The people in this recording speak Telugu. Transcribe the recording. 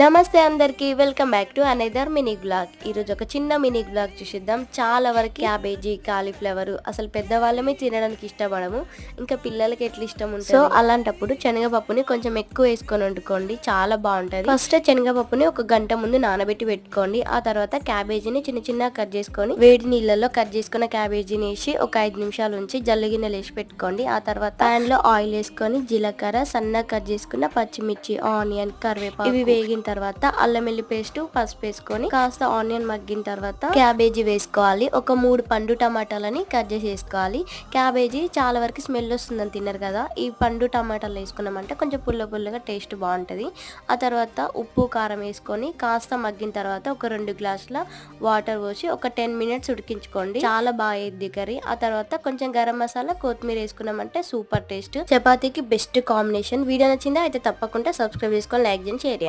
నమస్తే అందరికి welcome back to another mini blog. ఈరోజు ఒక చిన్న మినీ బ్లాగ్ చూసిద్దాం. చాలా వరకు క్యాబేజీ కాలీఫ్లవర్ అసలు పెద్దవాళ్ళమే తినడానికి ఇష్టపడము. ఇంకా పిల్లలకి ఎట్లా ఇష్టం ఉంటుంది? సో అలాంటప్పుడు శనగపప్పుని కొంచెం ఎక్కువ వేసుకొని వండుకోండి. చాలా బాగుంటది. ఫస్ట్ శనగపప్పుని ఒక గంట ముందు నానబెట్టి పెట్టుకోండి. ఆ తర్వాత క్యాబేజీని చిన్న చిన్న కట్ చేసుకొని వేడి నీళ్ళలో కట్ చేసుకున్న క్యాబేజీని వేసి ఒక ఐదు నిమిషాలు ఉంచి జల్లు గిన్నెలు వేసి పెట్టుకోండి. ఆ తర్వాత ప్యాన్లో ఆయిల్ వేసుకొని జీలకర్ర సన్నగా కట్ చేసుకున్న పచ్చిమిర్చి ఆనియన్ కరివేపాకు ఇవి మగ్గిన తర్వాత అల్లం వెల్లి పేస్ట్ పసుపు వేసుకొని కాస్త ఆనియన్ మగ్గిన తర్వాత క్యాబేజీ వేసుకోవాలి. ఒక మూడు పండు టమాటాలని కట్ చేసి వేసుకోవాలి. క్యాబేజీ చాలా వరకు స్మెల్ వస్తుందని తిన్నారు కదా ఈ పండు టమాటాలు వేసుకున్నామంటే కొంచెం పుల్ల పుల్లగా టేస్ట్ బాగుంటుంది. ఆ తర్వాత ఉప్పు కారం వేసుకొని కాస్త మగ్గిన తర్వాత ఒక రెండు గ్లాసుల వాటర్ పోసి ఒక టెన్ మినిట్స్ ఉడికించుకోండి. చాలా బాగా అయ్యిద్ది కర్రీ. ఆ తర్వాత కొంచెం గరం మసాలా కొత్తిమీర వేసుకున్నామంటే సూపర్ టేస్ట్. చపాతీకి బెస్ట్ కాంబినేషన్. వీడియో నచ్చిందా అయితే తప్పకుండా సబ్స్క్రైబ్ చేసుకొని లైక్ చేయండి షేర్